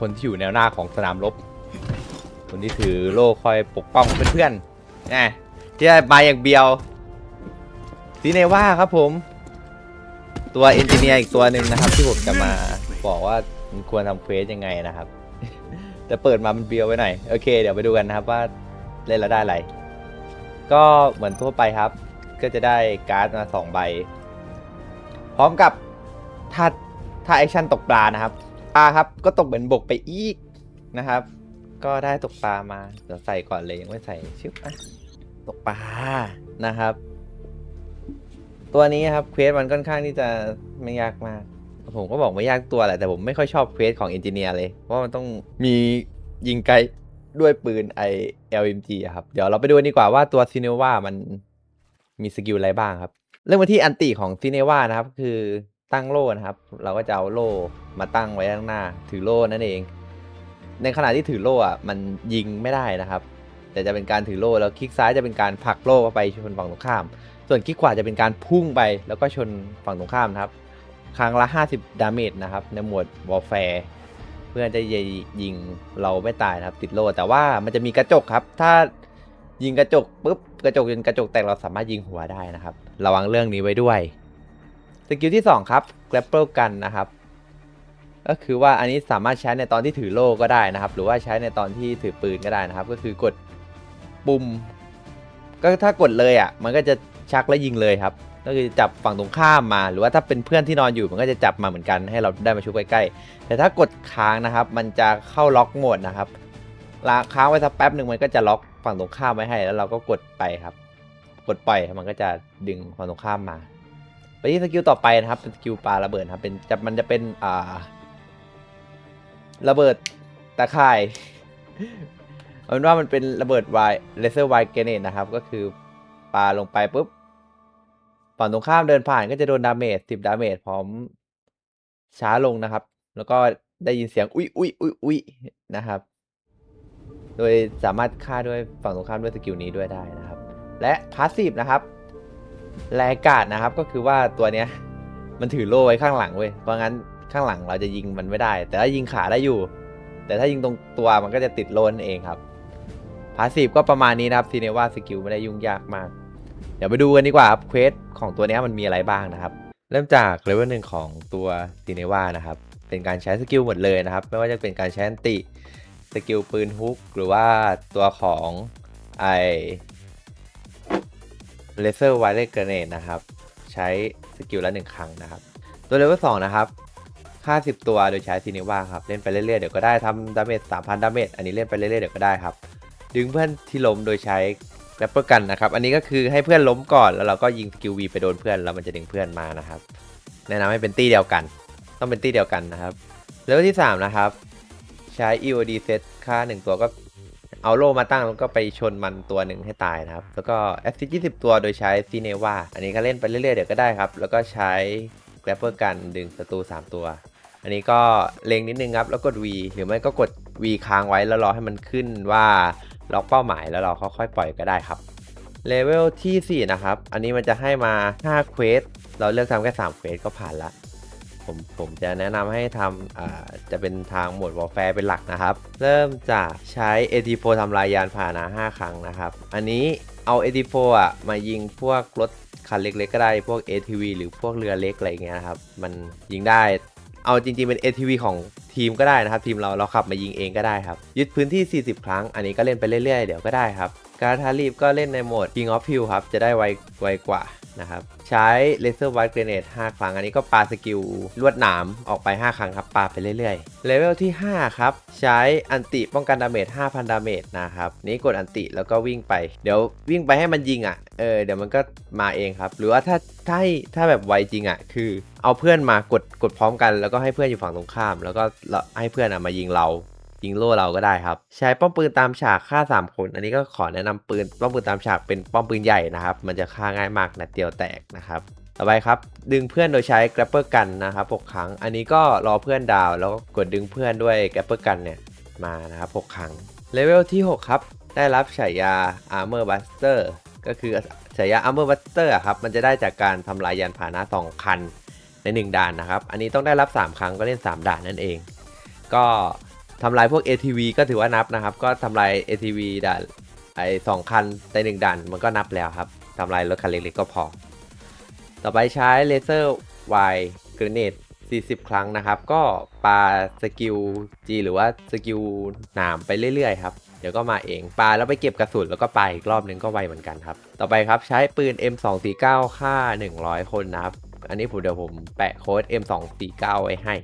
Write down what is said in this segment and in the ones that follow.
คนที่อยู่แนวหน้าของสนามรบ คนที่ถือโล่คอยปกป้องเพื่อนๆนะที่ได้มาอย่างเบียวซีเนว่าครับผม ตัวเอนจิเนียร์อีกตัวหนึ่งนะครับ ที่ผมจะมาบอกว่ามันควรทำเควสยังไงนะครับ แต่เปิดมามันเบียวไว้หน่อยโอเค เดี๋ยวไปดูกันนะครับว่าเล่นแล้วได้อะไร ก็เหมือนทั่วไปครับ ก็จะได้การ์ดมาสองใบ พร้อมกับถ้าถ้าแอคชั่นตกปลานะครับ ปลาครับ ก็ตกเหมือนบกไปอีกนะครับ ก็ได้ตกปลามาเดี๋ยวใส่ก่อนเลยยังไม่ใส่ชึบอะตกปลานะครับ ตัวนี้ครับเควสมันค่อนข้างที่จะไม่ยากมากผมก็บอกไม่ยากตัวแหละแต่ผมไม่ค่อยชอบเควสของเอนจิเนียร์เลยเพราะมันต้องมียิงไกลด้วยปืนไอ LMG อะครับ เดี๋ยวเราไปดูดีกว่าว่าตัวซีเนว่ามันมีสกิลอะไรบ้างครับ เริ่มมาที่อันติของซีเนว่านะครับ คือ ตั้งโล่นะครับ เราก็จะเอาโล่มาตั้งไว้ข้างหน้า ถือโล่นั่นเอง ในขณะที่ถือโล่อะมันยิงไม่ได้นะครับ แต่จะเป็นการถือโล่แล้วคลิกซ้ายจะเป็นการผลักโล่ไปชนฝั่งตรงข้าม ส่วนคลิกขวาจะเป็นการพุ่งไปแล้วก็ชนฝั่งตรงข้ามนะครับ ครั้งละ 50 ดาเมจนะครับในหมวดวอลแฟร์เพื่อจะยิงเราไม่ตายนะครับ ติดโล่แต่ว่ามันจะมีกระจกครับ ถ้ายิงกระจกปุ๊บกระจกจนกระจกแตกเราสามารถยิงหัวได้นะครับ ระวังเรื่องนี้ไว้ด้วย สกิลที่ 2 ครับ grapple gun นะครับ ก็คือว่าอันนี้สามารถใช้ในตอนที่ถือโล่ก็ได้นะครับ หรือว่าใช้ในตอนที่ถือปืนก็ได้นะครับ ก็คือกดปุ่ม ก็ถ้ากดเลยอะ มันก็จะชักและยิงเลยครับ ก็คือจับฝั่งตรงข้ามมา หรือว่าถ้าเป็นเพื่อนที่นอนอยู่มันก็จะจับมาเหมือนกันให้เราได้มาชุบใกล้ๆ แต่ถ้ากดค้างนะครับ มันจะเข้าล็อกโหมดนะครับลาค้างไว้สักแป๊บหนึ่งมันก็จะล็อกฝั่งตรงข้ามไว้ให้ แล้วเราก็กดไปครับ กดปล่อยมันก็จะดึงฝั่งตรงข้ามมา ไปที่สกิลต่อไปนะครับเป็นสกิลปลาระเบิดครับเป็นจะมันจะเป็นอ่าระเบิดตะข่ายเอาเป็นว่ามันเป็นระเบิดวายเลเซอร์วายเกเนตนะครับ ก็คือปาลงไปปุ๊บฝั่งตรงข้ามเดินผ่านก็จะโดนดาเมจสิบดาเมจพร้อมช้าลงนะครับ แล้วก็ได้ยินเสียงอุ้ยอุ้ยอุ้ยอุ้ยนะครับ โดยสามารถฆ่าด้วยฝั่งตรงข้ามด้วยสกิลนี้ด้วยได้นะครับ และพาสซีฟนะครับ แลกาดนะครับก็คือว่าตัวเนี้ยมันถือโล่ไว้ข้างหลังเว้ยเพราะงั้นข้างหลังเราจะยิงมันไม่ได้ แต่ถ้ายิงขาได้อยู่ แต่ถ้ายิงตรงตัวมันก็จะติดโลนนเองครับพาสีฟก็ประมาณนี้นะครับซีเนว่าสกิลไม่ได้ยุ่งยากมาก เดี๋ยวไปดูกันดีกว่าครับเควสของตัวนี้มันมีอะไรบ้างนะครับ เริ่มจากเลเวลหนึ่งของตัวซีเนว่านะครับเป็นการใช้สกิลหมดเลยนะครับ ไม่ว่าจะเป็นการใช้นติสกิลปืนฮุกหรือว่าตัวของไอ เลเซอร์ไวเลเกรเนตนะครับ ใช้สกิลละหนึ่งครั้งนะครับ ตัวเลเวลสองนะครับค่า 10 ตัวโดยใช้ซีเนว่าครับ เล่นไปเรื่อยๆ เดี๋ยวก็ได้ทำดาเมจ3,000 ดาเมจอันนี้เล่นไปเรื่อยๆ เดี๋ยวก็ได้ครับ ดึงเพื่อนที่ล้มโดยใช้แรปเปอร์กันนะครับ อันนี้ก็คือให้เพื่อนล้มก่อนแล้วเราก็ยิงสกิลวีไปโดนเพื่อนแล้วมันจะดึงเพื่อนมานะครับ แนะนำให้เป็นตี้เดียวกัน ต้องเป็นตี้เดียวกันนะครับเลเวลที่ 3 นะครับ ใช้ EOD เซตค่า 1 ตัวก็ เอาโล่มาตั้งแล้วก็ไปชนมันตัวหนึ่งให้ตายนะครับ แล้วก็ f อ c 20 ตัวโดยใช้ซีเนวาอันนี้ก็เล่นไปเรื่อยๆเดี๋ยวก็ได้ครับ แล้วก็ใช้ grapple gun ดึงศัตรู3 ตัว อันนี้ก็เล็งนิดนึงครับ แล้วกด V หรือไม่ก็กด V ค้างไว้แล้วรอให้มันขึ้นว่าล็อกเป้าหมายแล้วเราค่อยๆปล่อยก็ได้ครับเลเวลที่ 4 นะครับ อันนี้มันจะให้มา 5 เควส เราเลือกทำแค่ 3 เควสก็ผ่านละ ผมผมจะแนะนำให้ทำอ่าจะเป็นทางโหมดวอลแฟร์เป็นหลักนะครับ เริ่มจากใช้ AT4 ทำลายยานพาหนะ 5 ครั้งนะครับ อันนี้เอา AT4 อะมายิงพวกรถคันเล็กๆก็ได้พวก ATV หรือพวกเรือเล็กอะไรเงี้ยนะครับ มันยิงได้เอาจริงๆเป็น ATV ของทีมก็ได้นะครับ ทีมเราเราขับมายิงเองก็ได้ครับ ยึดพื้นที่ 40 ครั้ง อันนี้ก็เล่นไปเรื่อยๆ เดี๋ยวก็ได้ครับ การทารีบก็เล่นในโหมด King of Hill ครับ จะได้ไวไวกว่านะครับใช้ Laser White Grenade 5ครั้ง อันนี้ก็ปาสกิลลวดหนามออกไป 5 ครั้งครับปาไปเรื่อยๆเลเวลที่ 5 ครับ ใช้อันติป้องกันดาเมจ5,000 ดาเมจนะครับนี้กดอันติแล้วก็วิ่งไป เดี๋ยววิ่งไปให้มันยิงอะเออเดี๋ยวมันก็มาเองครับ หรือว่าถ้าถ้าถ้าแบบไวจริงอะคือเอาเพื่อนมากดกดพร้อมกันแล้วก็ให้เพื่อนอยู่ฝั่งตรงข้าม แล้วก็ให้เพื่อนอะมายิงเรา ยิงโล่เราก็ได้ครับ ใช้ป้อมปืนตามฉากฆ่า 3 คน อันนี้ก็ขอแนะนำปืนป้อมปืนตามฉากเป็นป้อมปืนใหญ่นะครับ มันจะฆ่าง่ายมากนัดเดียวแตกนะครับต่อไปครับ ดึงเพื่อนโดยใช้ grapple gun นะครับ6ครั้ง อันนี้ก็รอเพื่อนดาว แล้วก็กดดึงเพื่อนด้วย grapple gun เนี่ยมานะครับ6ครั้งเลเวลที่ 6 ครับ ได้รับฉายา armor buster ก็คือฉายา armor buster อะครับมันจะได้จากการทำลายยานพาหนะ2คันใน 1 ด่านนะครับ อันนี้ต้องได้รับ 3 ครั้งก็เล่น 3 ด่านนั่นเอง ก็ ทำลายพวก ATV ก็ถือว่านับนะครับ ก็ทำลาย ATV ด่านไอสองคันในหนึ่งด่านมันก็นับแล้วครับทำลายรถคันเล็กๆก็พอ ต่อไปใช้เลเซอร์ไวเกรเนต40 ครั้งนะครับ ก็ปาสกิล G หรือว่าสกิลหนามไปเรื่อยๆครับ เดี๋ยวก็มาเอง ปาแล้วไปเก็บกระสุนแล้วก็ปาอีกรอบนึงก็ไวเหมือนกันครับ ต่อไปครับใช้ปืน M249 ค่า 100 คนนะครับ อันนี้ผมเดี๋ยวผมแปะโค้ด M249 ไว้ให้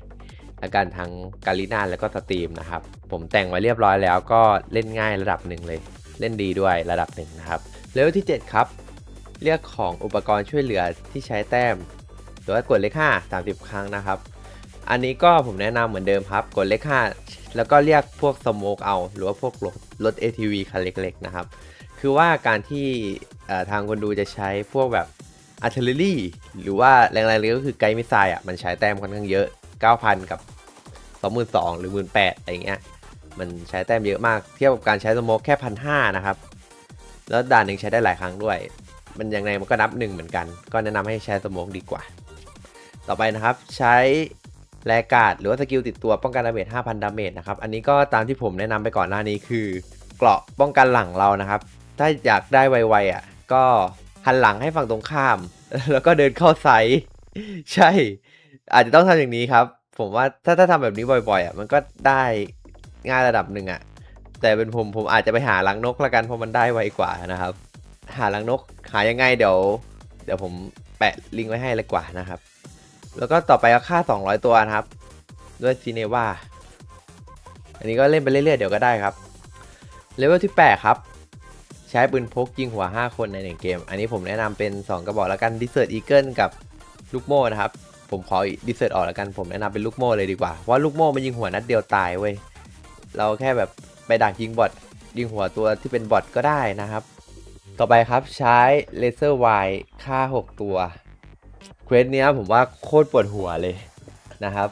แล้วกันทั้งกาลิน่าแล้วก็สตรีมนะครับ ผมแต่งไว้เรียบร้อยแล้วก็เล่นง่ายระดับหนึ่งเลย เล่นดีด้วยระดับหนึ่งนะครับเลเวลที่ 7 ครับเรียกของอุปกรณ์ช่วยเหลือที่ใช้แต้มหรือว่ากดเลข5 30 ครั้งนะครับ อันนี้ก็ผมแนะนำเหมือนเดิมครับ กดเลข5แล้วก็เรียกพวกสโมกเอา หรือว่าพวกรถรถ ATV คันเล็กๆนะครับ คือว่าการที่ทางคนดูจะใช้พวกแบบ artillery หรือว่าแรงๆเลยก็คือไกด์มิสไซล์อะมันใช้แต้มค่อนข้างเยอะ 9,000 กับ 22,000 หรือ 18,000 อะไรเงี้ย มันใช้แต้มเยอะมาก เทียบกับการใช้สโมกแค่พันห้านะครับ แล้วด่านหนึ่งใช้ได้หลายครั้งด้วย มันยังไงมันก็นับหนึ่งเหมือนกัน ก็แนะนำให้ใช้สโมกดีกว่า ต่อไปนะครับใช้แลกาดหรือว่าสกิลติดตัวป้องกันดาเมจ5,000 ดาเมจนะครับ อันนี้ก็ตามที่ผมแนะนำไปก่อนหน้านี้คือ เกราะป้องกันหลังเรานะครับ ถ้าอยากได้ไวๆอะก็หันหลังให้ฝั่งตรงข้าม แล้วก็เดินเข้าไซส์ใช่ อาจจะต้องทำอย่างนี้ครับ ผมว่าถ้าถ้าทำแบบนี้บ่อยๆอะมันก็ได้ง่ายระดับหนึ่งอะ แต่เป็นผมผมอาจจะไปหาลังนกละกันเพราะมันได้ไวกว่านะครับ หาลังนกหายังไงเดี๋ยว เดี๋ยวผมแปะลิงก์ไว้ให้เลยกว่านะครับ แล้วก็ต่อไปก็ค่า 200 ตัวนะครับ ด้วยซีเนวาอันนี้ก็เล่นไปเรื่อยๆเดี๋ยวก็ได้ครับเลเวลที่ 8 ครับ ใช้ปืนพกยิงหัว 5 คนในหนึ่งเกม อันนี้ผมแนะนำเป็น 2 กระบอกแล้วกันดิเซอร์ e อีเกิลกับลูกโม่นะครับ ผมขอดิเซอร์ออกแล้วกันผมแนะนำเป็นลูกโม่เลยดีกว่าเพราะลูกโม่มันยิงหัวนัดเดียวตายเว้ยเราแค่แบบไปดักยิงบอทยิงหัวตัวที่เป็นบอทก็ได้นะครับ ต่อไปครับใช้เลเซอร์ไวค่า 6 ตัวเควสเนี้ยผมว่าโคตรปวดหัวเลยนะครับ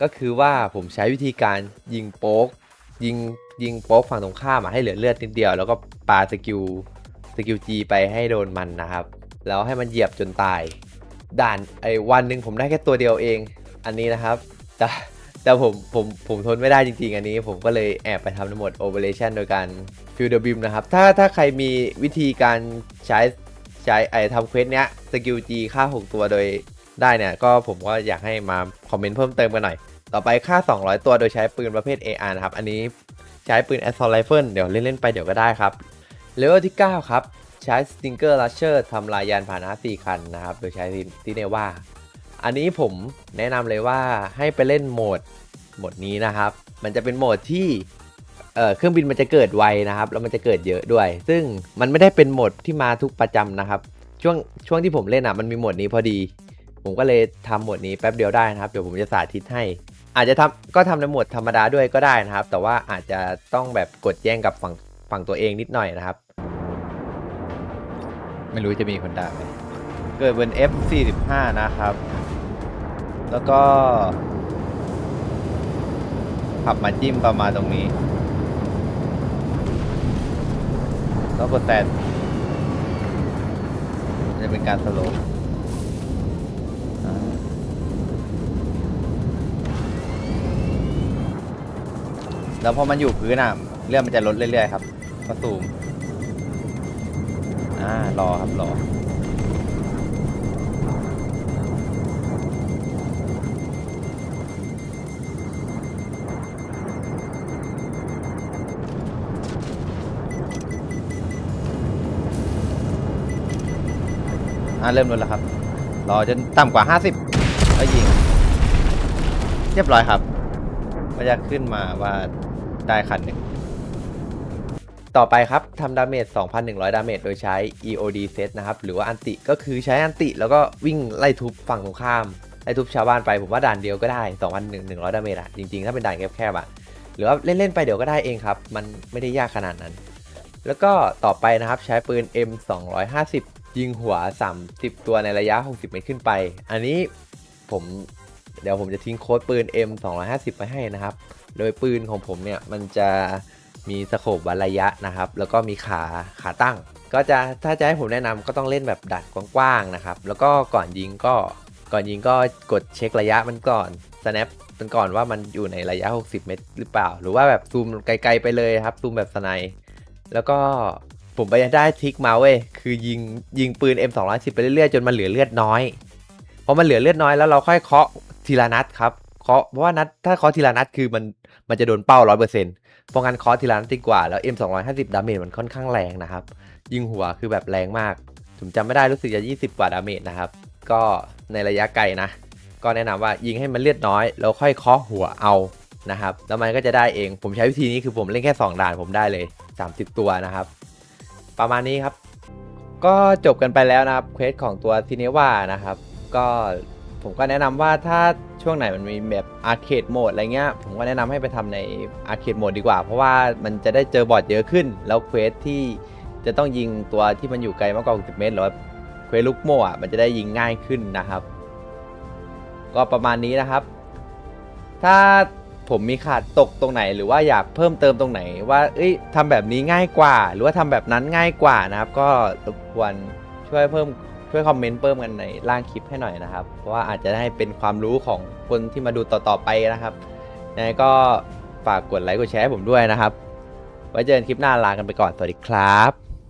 ก็คือว่าผมใช้วิธีการยิงโป๊กยิงยิงโป๊กฝั่งตรงข้ามอะให้เหลือเลือดนิดเดียว แล้วก็ปาสกิลสกิลจีไปให้โดนมันนะครับ แล้วให้มันเหยียบจนตาย ด่านไอ้วันหนึ่งผมได้แค่ตัวเดียวเอง อันนี้นะครับ แต่แต่ผมผมผมทนไม่ได้จริงๆ อันนี้ ผมก็เลยแอบไปทำทั้งหมด Operation โดยการฟิลเดอร์บิมนะครับ ถ้าถ้าใครมีวิธีการใช้ใช้ไอทำเควสเนี้ยสกิลจีค่า 6 ตัวโดยได้เนี่ย ก็ผมก็อยากให้มาคอมเมนต์เพิ่มเติมกันหน่อย ต่อไปค่า 200 ตัวโดยใช้ปืนประเภท AR นะครับ อันนี้ใช้ปืน Assault Rifle เดี๋ยวเล่น ๆ ไปเดี๋ยวก็ได้ครับเลเวลที่ 9 ครับ ใช้ Stinger Rusher ทำลายยานพาหนะ4คันนะครับ โดยใช้ทีเนว่า อันนี้ผมแนะนำเลยว่าให้ไปเล่นโหมดโหมดนี้นะครับ มันจะเป็นโหมดที่เเครื่องบินมันจะเกิดไวนะครับ แล้วมันจะเกิดเยอะด้วย ซึ่งมันไม่ได้เป็นโหมดที่มาทุกประจำนะครับ ช่วงช่วงที่ผมเล่นอะมันมีโหมดนี้พอดี ผมก็เลยทำโหมดนี้แป๊บเดียวได้นะครับ เดี๋ยวผมจะสาธิตให้ อาจจะทำก็ทำในโหมดธรรมดาด้วยก็ได้นะครับ แต่ว่าอาจจะต้องแบบกดแย่งกับฝั่งฝั่งตัวเองนิดหน่อยนะครับ ไม่รู้จะมีคนด่าไหมเกิดบน F45 นะครับ แล้วก็ ขับมาจิ้มประมาณตรงนี้ แล้วกดแต่จะเป็นการสโลว์แล้วพอมันอยู่พื้นอะเลื่อนมันจะลดเรื่อยๆครับ ก็สูม อ่ารอครับรออ่าเริ่มลดแล้วครับ รอจนต่ำกว่า 50แล้วยิง เรียบร้อยครับมันจะขึ้นมาว่าได้คันหนึ่ง ต่อไปครับทำดาเมจ 2,100 ดาเมจ โดยใช้ EOD set นะครับ หรือว่าอันติ ก็คือใช้อันติแล้วก็วิ่งไล่ทุบฝั่งตรงข้าม ไล่ทุบชาวบ้านไป ผมว่าด่านเดียวก็ได้ 2,100 ดาเมจอะจริงๆ ถ้าเป็นด่านแคบๆอะหรือว่าเล่น ๆ ไปเดี๋ยวก็ได้เองครับ มันไม่ได้ยากขนาดนั้น แล้วก็ต่อไปนะครับใช้ปืน M 250 ยิงหัว 30 ตัวในระยะ 60 เมตรขึ้นไป อันนี้ผมเดี๋ยวผมจะทิ้งโค้ดปืน M 250ไปให้นะครับ โดยปืนของผมเนี่ยมันจะ มีสโคบวัดระยะนะครับ แล้วก็มีขาขาตั้ง ก็จะถ้าจะให้ผมแนะนำก็ต้องเล่นแบบดัดกว้างๆนะครับ แล้วก็ก่อนยิงก็ก่อนยิงก็กดเช็คระยะมันก่อน snap กันก่อนว่ามันอยู่ในระยะ 60 เมตรหรือเปล่า หรือว่าแบบซูมไกลๆไปเลยครับซูมแบบสไนแล้วก็ผมไปได้ทิกมาเว้ยคือยิงยิงปืน M210 ไปเรื่อยๆจนมันเหลือเลือดน้อยพอมันเหลือเลือดน้อยแล้วเราค่อยเคาะทีละนัดครับ เคาะเพราะว่านัดถ้าเคาะทีละนัดคือมันมันจะโดนเป้า100%เพราะงั้นเคาะทีละนัดดีกว่าแล้ว M250 ดาเมจมันค่อนข้างแรงนะครับ ยิงหัวคือแบบแรงมากผมจำไม่ได้รู้สึกจะ 20 กว่าดาเมจนะครับ ก็ในระยะไกลนะ ก็แนะนำว่ายิงให้มันเลือดน้อย แล้วค่อยเคาะหัวเอานะครับ แล้วมันก็จะได้เอง ผมใช้วิธีนี้คือผมเล่นแค่ 2 ด่านผมได้เลย 30 ตัวนะครับ ประมาณนี้ครับ ก็จบกันไปแล้วนะครับเควสของตัวซีเนวานะครับ ก็ ผมก็แนะนำว่าถ้าช่วงไหนมันมีแบบอาร์เคดโหมดอะไรเงี้ย ผมก็แนะนำให้ไปทำในอาร์เคดโหมดดีกว่า เพราะว่ามันจะได้เจอบอทเยอะขึ้น แล้วเควสที่จะต้องยิงตัวที่มันอยู่ไกลมากกว่า60เมตรหรือว่าเควสลูกโม่อะมันจะได้ยิงง่ายขึ้นนะครับ ก็ประมาณนี้นะครับ ถ้าผมมีขาดตกตรงไหน หรือว่าอยากเพิ่มเติมตรงไหน ว่า เอ้ยทำแบบนี้ง่ายกว่า หรือว่าทำแบบนั้นง่ายกว่านะครับ ก็รบกวนช่วยเพิ่ม ช่วยคอมเมนต์เพิ่มกันในล่างคลิปให้หน่อยนะครับเพราะว่าอาจจะได้เป็นความรู้ของคนที่มาดูต่อๆไปนะครับยังไงก็ฝากกดไลค์กดแชร์ให้ผมด้วยนะครับ ไว้เจอกันคลิปหน้าลากันไปก่อน สวัสดีครับ